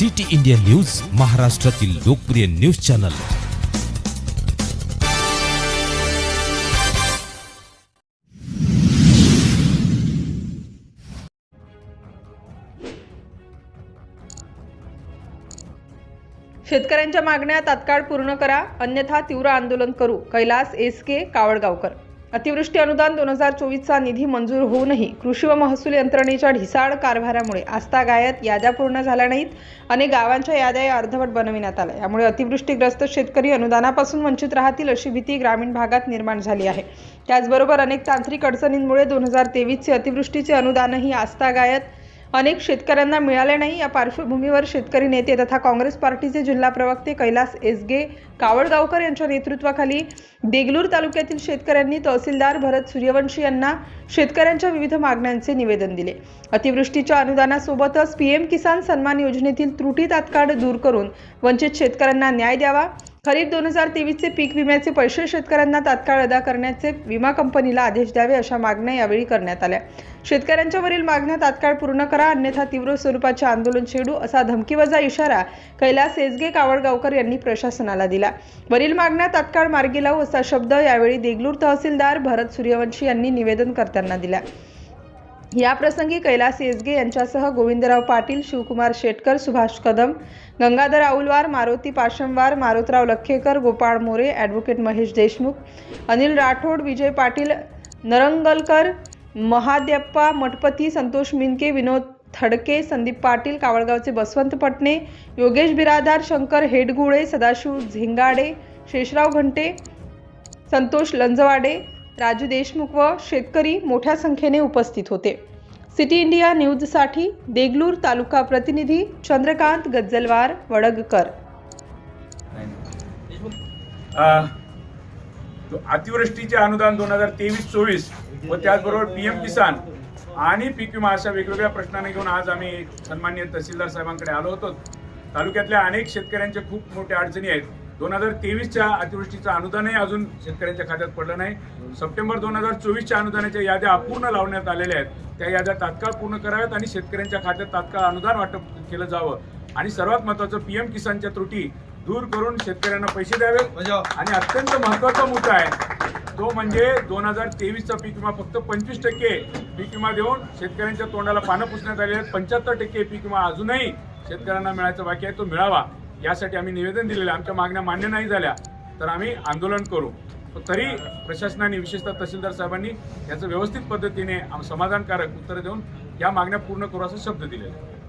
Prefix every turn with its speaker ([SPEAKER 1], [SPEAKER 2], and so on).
[SPEAKER 1] City India news महाराष्ट्रातील लोकप्रिय news channel.
[SPEAKER 2] शेतकऱ्यांच्या मागण्या तात्काळ पूर्ण करा अन्यथा तीव्र आंदोलन करू. कैलास एस के कावडगावकर अतिवृष्टी अनुदान दोन हजार चोवीसचा निधी मंजूर होऊनही कृषी व महसूल यंत्रणेच्या ढिसाळ कारभारामुळे आस्था गायत याद्या पूर्ण झाल्या नाहीत. अनेक गावांच्या याद्या अर्धवट बनविण्यात आल्या. यामुळे अतिवृष्टीग्रस्त शेतकरी अनुदानापासून वंचित राहतील अशी भीती ग्रामीण भागात निर्माण झाली आहे. त्याचबरोबर अनेक तांत्रिक अडचणींमुळे दोन हजार तेवीसचे अतिवृष्टीचे अनुदानही आस्था गायत अनेक शेतकऱ्यांना मिळाले नाही. या पार्श्वभूमीवर शेतकरी नेते तथा काँग्रेस पार्टीचे जिल्हा प्रवक्ते कैलास एसगे कावडगावकर यांच्या नेतृत्वाखाली देगलूर तालुक्यातील शेतकऱ्यांनी तहसीलदार भरत सूर्यवंशी यांना शेतकऱ्यांच्या विविध मागण्यांचे निवेदन दिले. अतिवृष्टीच्या अनुदानासोबतच पीएम किसान सन्मान योजनेतील त्रुटी तात्काळ दूर करून वंचित शेतकऱ्यांना न्याय द्यावा. खरीप दोन हजार तेवीसचे पीक विम्याचे पैसे शेतकऱ्यांना तात्काळ अदा करण्याचे विमा कंपनीला आदेश द्यावे अशा मागण्या यावेळी करण्यात आल्या. शेतकऱ्यांच्या वरील मागण्या तात्काळ पूर्ण करा अन्यथा तीव्र स्वरूपाचे आंदोलन छेडू असा धमकीवजा इशारा कैलास एसगे कावडगावकर यांनी प्रशासनाला दिला. वरील मागण्या तात्काळ मार्गी लावू असा शब्द यावेळी देगलूर तहसीलदार भरत सूर्यवंशी यांनी निवेदन करताना दिला. या प्रसंगी कैलास येसगे यांच्यासह गोविंदराव पाटील शिवकुमार शेटकर सुभाष कदम गंगाधर आऊलवार मारुती पाशमवार मारुतराव लखेकर गोपाळ मोरे ॲडव्होकेट महेश देशमुख अनिल राठोड विजय पाटील नरंगलकर महादेप्पा मठपती संतोष मिनके विनोद थडके संदीप पाटील कावळगावचे बसवंत पटणे योगेश बिरादार शंकर हेडगुळे सदाशिव झिंगाडे शेषराव घंटे संतोष लंजवाडे राजू देशमुख व शेतकरी मोठ्या संख्येने उपस्थित होते. सिटी इंडिया न्यूजसाठी देगलूर तालुका प्रतिनिधी चंद्रकांत गज्जलवार वडगकर.
[SPEAKER 3] अतिवृष्टीचे अनुदान दोन हजार तेवीस चोवीस व त्याचबरोबर पी एम किसान आणि पीक विमा अशा वेगवेगळ्या प्रश्नांना घेऊन आज आम्ही सन्माननीय तहसीलदार साहेबांकडे आलो होतो. तालुक्यातल्या अनेक शेतकऱ्यांच्या खूप मोठ्या अडचणी आहेत. दोन हजार तेवीसच्या अतिवृष्टीचं अनुदानही अजून शेतकऱ्यांच्या खात्यात पडलं नाही. सप्टेंबर दोन हजार चोवीसच्या अनुदानाच्या याद्या अपूर्ण लावण्यात आलेल्या आहेत. त्या याद्या तात्काळ पूर्ण कराव्यात आणि शेतकऱ्यांच्या खात्यात तात्काळ अनुदान वाटप केलं जावं. आणि सर्वात महत्वाचं पीएम किसानच्या त्रुटी दूर करून शेतकऱ्यांना पैसे द्यावेत. आणि अत्यंत महत्त्वाचा मुद्दा आहे. तो म्हणजे दोन हजार तेवीसचा पीक विमा फक्त पंचवीस टक्के पीक विमा देऊन शेतकऱ्यांच्या तोंडाला पानं पुसण्यात आले आहेत. पंच्याहत्तर टक्के पीक विमा अजूनही शेतकऱ्यांना मिळायचा बाकी आहे तो मिळावा. यासाठी आम्ही निवेदन दिलेलं आमच्या मागण्या मान्य नाही झाल्या तर आम्ही आंदोलन करू. तरी प्रशासनाने विशेषतः तहसीलदार साहेबांनी याचं व्यवस्थित पद्धतीने समाधानकारक उत्तर देऊन या मागण्या पूर्ण करू असा शब्द दिलेला आहे.